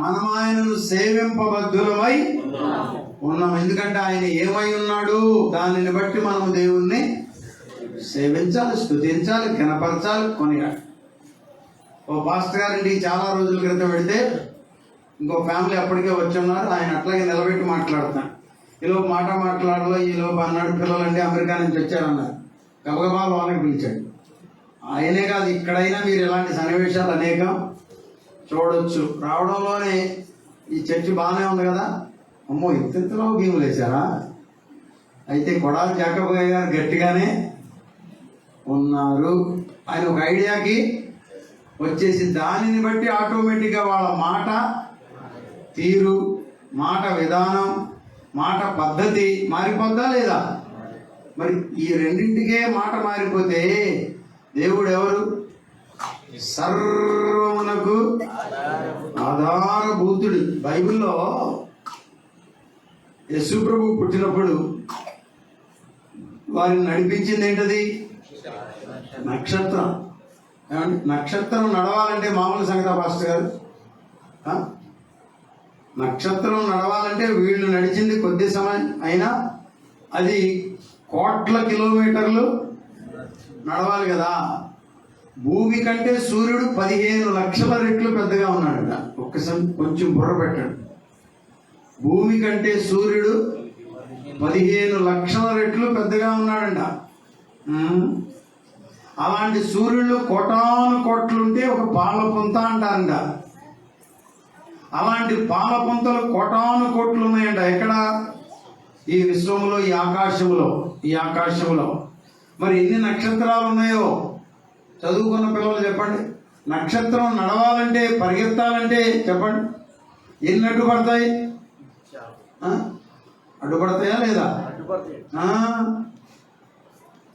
మనం ఆయనను సేవింపబద్ధులమై ఉన్నాం ఎందుకంటే ఆయన ఏమై ఉన్నాడు? దానిని బట్టి మనం దేవుణ్ణి సేవించాలి స్తుతించాలి కనపరచాలి కొనియాలి. ఓ పాస్టర్ గారింటికి చాలా రోజుల క్రితం వెళితే ఇంకో ఫ్యామిలీ అప్పటికే వచ్చున్నారు ఆయన అట్లాగే నిలబెట్టి మాట్లాడుతాను ఈలోపు మాట మాట్లాడలో ఈలోపు అన్నాడు పిల్లలండి అమెరికా నుంచి వచ్చారన్నారు. గబగబా లోనకి పిలిచాడు. ఆయనే కాదు ఇక్కడైనా మీరు ఇలాంటి సన్నివేశాలు అనేకం చూడొచ్చు. రావడంలోనే ఈ చర్చి బాగానే ఉంది కదా? అమ్మో ఇంతలో గేమ్ వేశారా? అయితే కొడాలి జాకబయ్య గారు గట్టిగానే ఉన్నారు. ఆయన ఒక ఐడియాకి వచ్చేసి దానిని బట్టి ఆటోమేటిక్గా వాళ్ళ మాట తీరు మాట విధానం మాట పద్ధతి మారిపోద్దా లేదా? మరి ఈ రెండింటికే మాట మారిపోతే దేవుడు ఎవరు? సర్వమునకు ఆధారభూతుడు బైబిల్లో యశుప్రభు పుట్టినప్పుడు వారిని నడిపించింది ఏంటది? నక్షత్రం. నక్షత్రం నడవాలంటే మామూలు సంగతి పాస్టర్ గారు? నక్షత్రం నడవాలంటే వీళ్ళు నడిచింది కొద్ది సమయం అయినా అది కోట్ల కిలోమీటర్లు నడవాలి కదా. భూమి కంటే సూర్యుడు పదిహేను లక్షల రెట్లు పెద్దగా ఉన్నాడట. ఒక్కసారి కొంచెం బుర్ర పెట్టాడు. భూమి కంటే సూర్యుడు పదిహేను లక్షల రెట్లు పెద్దగా ఉన్నాడంట. అలాంటి సూర్యుడు కోటాను కోట్లుంటే ఒక పాల పుంత అంటారంట. అలాంటి పాల పుంతలు కోటాను కోట్లు ఉన్నాయంట. ఎక్కడ? ఈ విశ్వంలో ఈ ఆకాశంలో ఈ ఆకాశంలో మరి ఎన్ని నక్షత్రాలు ఉన్నాయో చదువుకున్న పిల్లలు చెప్పండి. నక్షత్రం నడవాలంటే పరిగెత్తాలంటే చెప్పండి. ఎన్ని అడ్డుపడతాయి అడ్డుపడతాయా లేదా?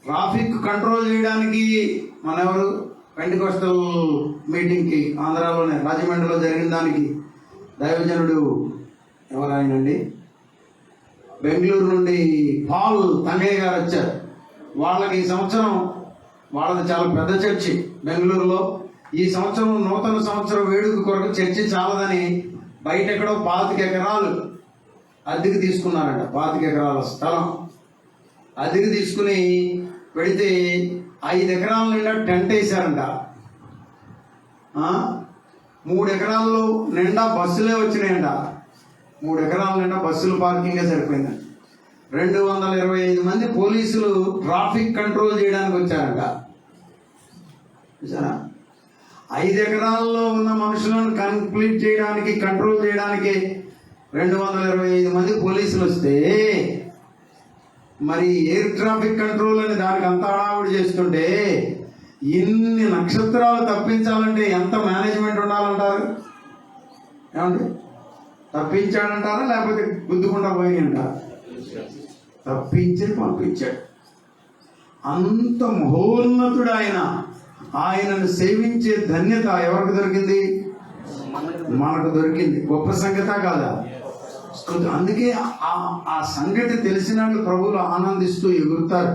ట్రాఫిక్ కంట్రోల్ చేయడానికి మన ఎవరు పెంటికోస్టల్ మీటింగ్కి ఆంధ్రాలోనే రాజమండ్రిలో జరిగిన దానికి దైవజనుడు ఎవరాయనండి? బెంగళూరు నుండి పాల్ తంగయ్య గారు వచ్చారు. వాళ్ళకి ఈ సంవత్సరం వాళ్ళది చాలా పెద్ద చర్చి. బెంగళూరులో ఈ సంవత్సరం నూతన సంవత్సరం వేడుక కొరకు చర్చి చాలదని బయట ఎక్కడో పాతిక ఎకరాలు అద్దెకి తీసుకున్నారంట. పాతిక ఎకరాల స్థలం. అద్దెకి తీసుకుని పెడితే ఐదు ఎకరాల నిండా టెంట్ వేశారంట. మూడు ఎకరాల్లో నిండా బస్సులే వచ్చినాయంట. మూడు ఎకరాల నిండా బస్సులు పార్కింగే సరిపోయిందంట. రెండు వందల ఇరవై ఐదు మంది పోలీసులు ట్రాఫిక్ కంట్రోల్ చేయడానికి వచ్చారంట. చూసారా ఐదు ఎకరాల్లో ఉన్న మనుషులను కంప్లీట్ చేయడానికి కంట్రోల్ చేయడానికి రెండు వందల ఇరవై ఐదు మంది పోలీసులు వస్తే మరి ఎయిర్ ట్రాఫిక్ కంట్రోల్ అని దానికి అంత హడావుడి చేస్తుంటే ఇన్ని నక్షత్రాలు తప్పించాలంటే ఎంత మేనేజ్మెంట్ ఉండాలంటారు? ఏమంటే తప్పించాడంటారా? లేకపోతే గుద్దుకుండా పోయి అంటారా తప్పించి పంపించాడు. అంత మహోన్నతుడు ఆయన ఆయనను సేవించే ధన్యత ఎవరికి దొరికింది? మనకు దొరికింది. గొప్ప సంగత కాదా? అందుకే ఆ ఆ సంగతి తెలిసిన వాళ్ళు ప్రభువులు ఆనందిస్తూ ఎగురుతారు.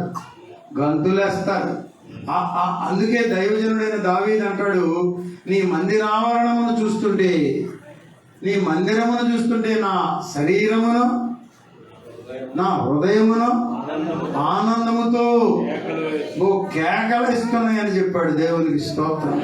గంతులేస్తారు. అందుకే దైవజనుడైన దావీద్ అంటాడు నీ మందిరావరణమును చూస్తుంటే నీ మందిరమును చూస్తుంటే నా శరీరమును నా హృదయమును ఆనందముతో ఓ కేకలు ఇస్తున్నాయని చెప్పాడు దేవునికి స్తోత్రం.